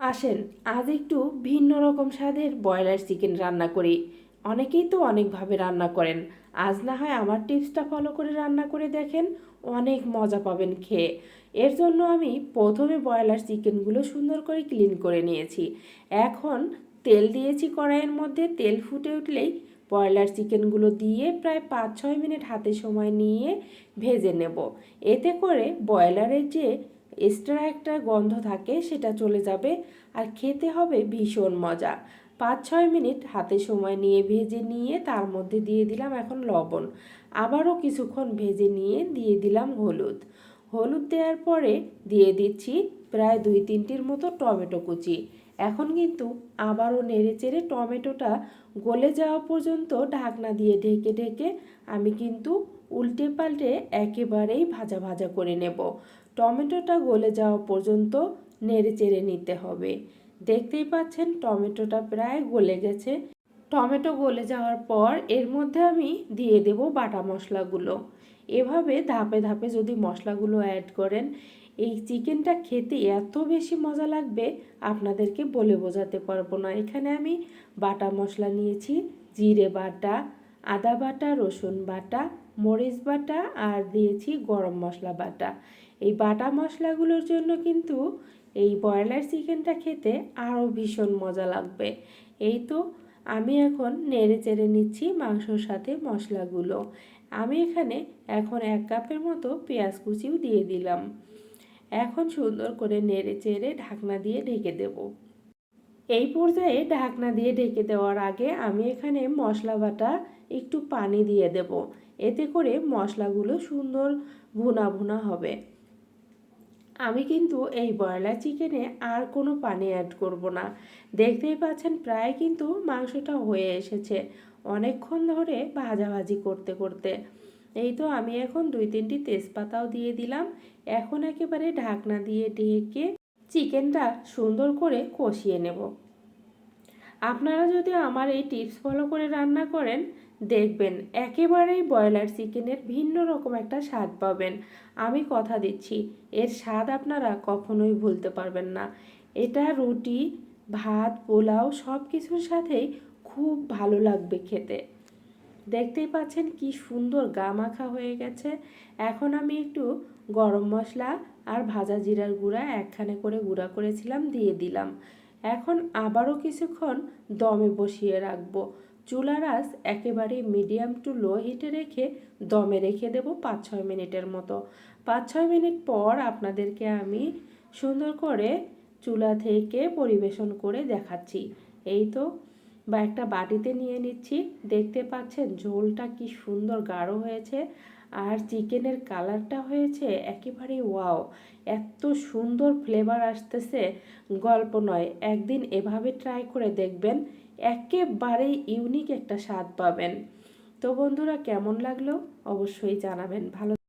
আসেন, আজ একটু ভিন্ন রকম স্বাদের ব্রয়লার চিকেন রান্না করি। অনেকেই তো অনেকভাবে রান্না করেন। আজ না হয় আমার টিপসটা ফলো করে রান্না করে দেখেন, অনেক মজা পাবেন খেয়ে। এর জন্য আমি প্রথমে ব্রয়লার চিকেনগুলো সুন্দর করে ক্লিন করে নিয়েছি। এখন তেল দিয়েছি কড়াইয়ের মধ্যে, তেল ফুটে উঠলেই ব্রয়লার চিকেনগুলো দিয়ে প্রায় পাঁচ ছয় মিনিট হাতে সময় নিয়ে ভেজে নেব। এতে করে ব্রয়লারের যে এক্সট্রা একটা গন্ধ থাকে, সেটা চলে যাবে আর খেতে হবে ভীষণ মজা। পাঁচ ছয় মিনিট হাতে সময় নিয়ে ভেজে নিয়ে তার মধ্যে দিয়ে দিলাম এখন লবণ। আবারও কিছুক্ষণ ভেজে নিয়ে দিয়ে দিলাম হলুদ। হলুদ দেওয়ার পরে দিয়ে দিচ্ছি প্রায় দুই তিনটির মতো টমেটো কুচি। এখন কিন্তু আবারও নেড়ে চেড়ে টমেটোটা গলে যাওয়া পর্যন্ত ঢাকনা দিয়ে ঢেকে ঢেকে আমি কিন্তু উল্টে পাল্টে একেবারেই ভাজা ভাজা করে নেব। টমেটোটা গলে যাওয়া পর্যন্ত নেড়ে চেড়ে নিতে হবে। দেখতেই পাচ্ছেন, টমেটোটা প্রায় গলে গেছে। টমেটো গলে যাওয়ার পর এর মধ্যে আমি দিয়ে দেব বাটা মশলাগুলো। এভাবে ধাপে ধাপে যদি মশলাগুলো অ্যাড করেন, এই চিকেনটা খেতে এত বেশি মজা লাগবে, আপনাদেরকে বলে বোঝাতে পারব না। এখানে আমি বাটা মশলা নিয়েছি, জিরে বাটা, আদা বাটা, রসুন বাটা মরিচ বাটা আর দিয়েছি গরম মশলা বাটা। এই বাটা মশলাগুলোর জন্য কিন্তু এই ব্রয়লার চিকেনটা খেতে আরও ভীষণ মজা লাগবে। এই তো আমি এখন নেড়ে চেড়ে নিচ্ছি মাংসর সাথে মশলাগুলো। আমি এখানে এখন এক কাপের মতো পেঁয়াজ কুচিও দিয়ে দিলাম। এখন সুন্দর করে নেড়ে চেড়ে ঢাকনা দিয়ে ঢেকে দেব। এই পর্যায়ে ঢাকনা দিয়ে ঢেকে দেওয়ার আগে আমি এখানে মশলা বাটা একটু পানি দিয়ে দেব। এতে করে মশলাগুলো সুন্দর ভুনা ভুনা হবে। আমি কিন্তু এই ব্রয়লার চিকেনে আর কোনো পানি অ্যাড করব না। দেখতেই পাচ্ছেন প্রায় কিন্তু মাংসটা হয়ে এসেছে। অনেকক্ষণ ধরে ভাজাভাজি করতে করতে। এই তো আমি এখন দুই তিনটি তেজপাতাও দিয়ে দিলাম। এখন একেবারে ঢাকনা দিয়ে ঢেকে চিকেনটা সুন্দর করে কষিয়ে নেব। আপনারা যদি আমার এই টিপস ফলো করে রান্না করেন, দেখবেন একেবারেই ব্রয়লার চিকেনের ভিন্ন রকম একটা স্বাদ পাবেন। আমি কথা দিচ্ছি, এর স্বাদ আপনারা কখনোই ভুলতে পারবেন না। এটা রুটি, ভাত, পোলাও সব কিছুর সাথেই খুব ভালো লাগবে খেতে। দেখতেই পাচ্ছেন কি সুন্দর গা মাখা হয়ে গেছে। এখন আমি একটু গরম মশলা আর ভাজা জিরার গুঁড়া একখানে করে গুঁড়া করেছিলাম, দিয়ে দিলাম। এখন আবারও কিছুক্ষণ দমে বসিয়ে রাখব। চুলার আঁচ একেবারে মিডিয়াম টু লো হিটে রেখে দমে রেখে দেব পাঁচ ছয় মিনিটের মতো। পাঁচ ছয় মিনিট পর আপনাদেরকে আমি সুন্দর করে চুলা থেকে পরিবেশন করে দেখাচ্ছি। এই তো বা একটা বাটিতে নিয়ে নিচ্ছি। দেখতে পাচ্ছেন ঝোলটা কি সুন্দর গাঢ় হয়েছে আর চিকেনের কালারটা হয়েছে একেবারে ওয়াও। এত সুন্দর ফ্লেভার আসতেছে, গল্প নয়। একদিন এভাবে ট্রাই করে দেখবেন, একেবারেই ইউনিক একটা স্বাদ পাবেন। তো বন্ধুরা, কেমন লাগল? অবশ্যই জানাবেন। ভালো